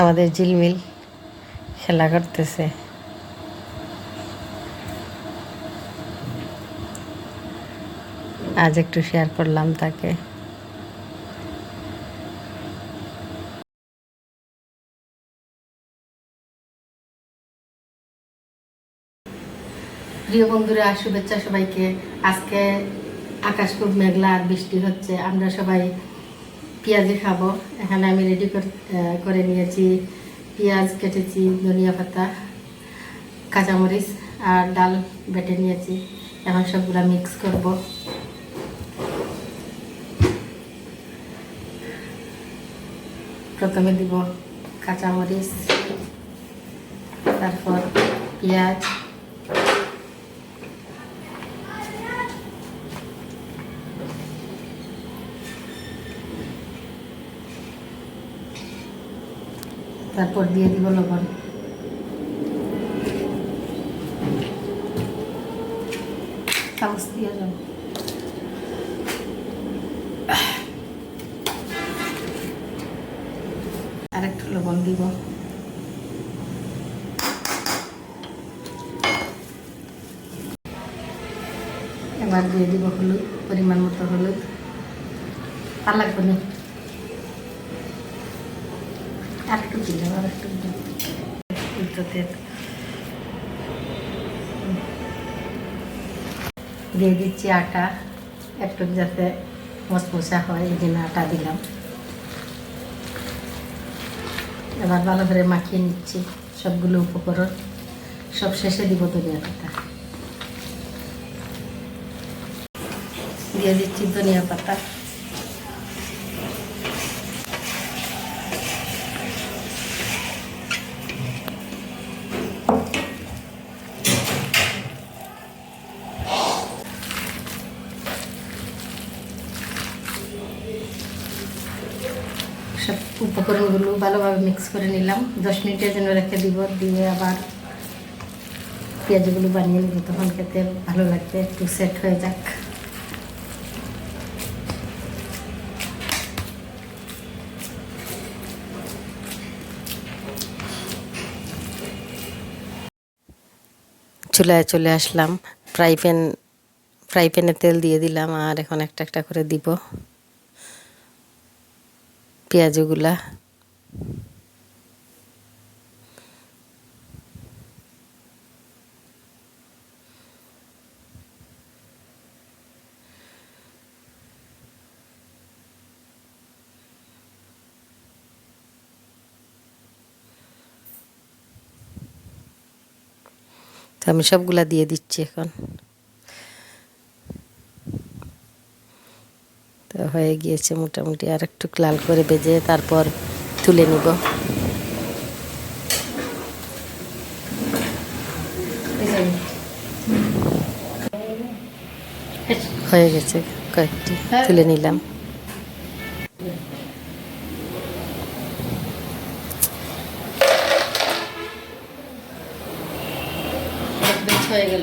আমাদের ঝিলমিল খেলা করতেছে। আজ একটু শেয়ার করলাম তাকে। প্রিয় বন্ধুরা, শুভেচ্ছা সবাইকে। আজকে আকাশ খুব মেঘলা আর বৃষ্টি হচ্ছে। আমরা সবাই পেঁয়াজি খাব এখানে আমি রেডি করে নিয়েছি পেঁয়াজ কেটেছি, ধনিয়া পাতা, কাঁচামরিচ আর ডাল বেটে নিয়েছি। এখন সবগুলা মিক্স করব। প্রথমে দিব কাঁচামরিচ, তারপর পেঁয়াজ। তারপর দিয়ে দিব লবণ। চামচ দিয়ে যাব আর একটু লবণ দিব। এবার দিয়ে দিব হলুদ, পরিমাণ মতো হলুদ। আর লাগবে না আর দিলাম আর একটু দিয়ে দিচ্ছি আটা। একটু যাতে মশমশা হয়, এই জন্য আটা দিলাম। এবার ভালো করে মাখিয়ে নিচ্ছি সবগুলো উপকরণ। সব শেষে দিব ধনিয়া পাতা। দিয়ে দিচ্ছি ধনিয়া পাতা। সব উপকরণগুলো ভালোভাবে মিক্স করে নিলাম। দশ মিনিটের জন্য রেখে দিব, দিয়ে আবার পেঁয়াজগুলো বানিয়ে নিব, তখন খেতে ভালো লাগবে, একটু সেট হয়ে যাক। চুলায় চলে আসলাম। ফ্রাই প্যান, ফ্রাই প্যানে তেল দিয়ে দিলাম, আর এখন একটা একটা করে দিব। পেঁয়াজগুলা। আমি সবগুলা দিয়ে দিচ্ছি এখন। তো হয়ে গিয়েছে মোটামুটি। আর একটু লাল করে বেজে তারপর তুলে নিব। হয়ে গেছে কয়েকটি। তুলে নিলাম। হয়ে গেল।